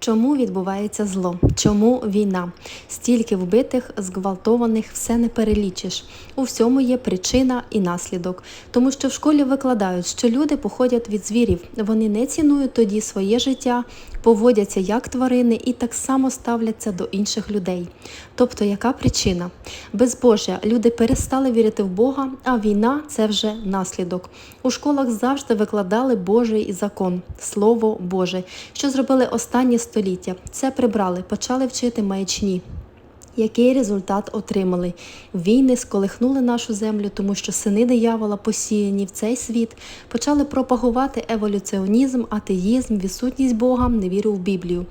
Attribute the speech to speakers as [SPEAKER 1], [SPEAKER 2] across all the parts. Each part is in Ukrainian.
[SPEAKER 1] Чому відбувається зло? Чому війна? Стільки вбитих, зґвалтованих, все не перелічиш. У всьому є причина і наслідок. Тому що в школі викладають, що люди походять від звірів. Вони не цінують тоді своє життя, поводяться як тварини і так само ставляться до інших людей. Тобто, яка причина? Безбожя, люди перестали вірити в Бога, а війна це вже наслідок. У школах завжди викладали Божий закон, Слово Боже, що зробили останні століття. Це прибрали, почали вчити маячні. Який результат отримали? Війни сколихнули нашу землю, тому що сини диявола, посіяні в цей світ, почали пропагувати еволюціонізм, атеїзм, відсутність Бога, невіру в Біблію.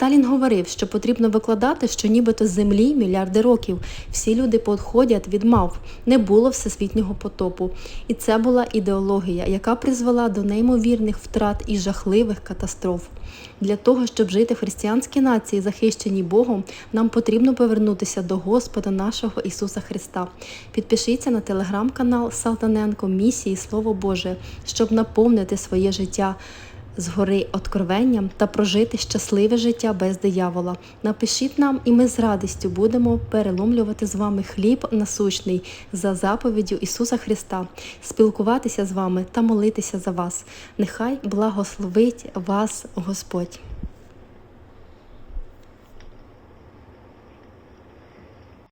[SPEAKER 1] Сталін говорив, що потрібно викладати, що нібито землі мільярди років. Всі люди походять від мав. Не було всесвітнього потопу. І це була ідеологія, яка призвела до неймовірних втрат і жахливих катастроф. Для того, щоб жити в християнській нації, захищеній Богом, нам потрібно повернутися до Господа нашого Ісуса Христа. Підпишіться на телеграм-канал Салтаненко Місії Слово Боже, щоб наповнити своє життя згори откровенням та прожити щасливе життя без диявола. Напишіть нам, і ми з радістю будемо переломлювати з вами хліб насущний за заповіддю Ісуса Христа, спілкуватися з вами та молитися за вас. Нехай благословить вас Господь.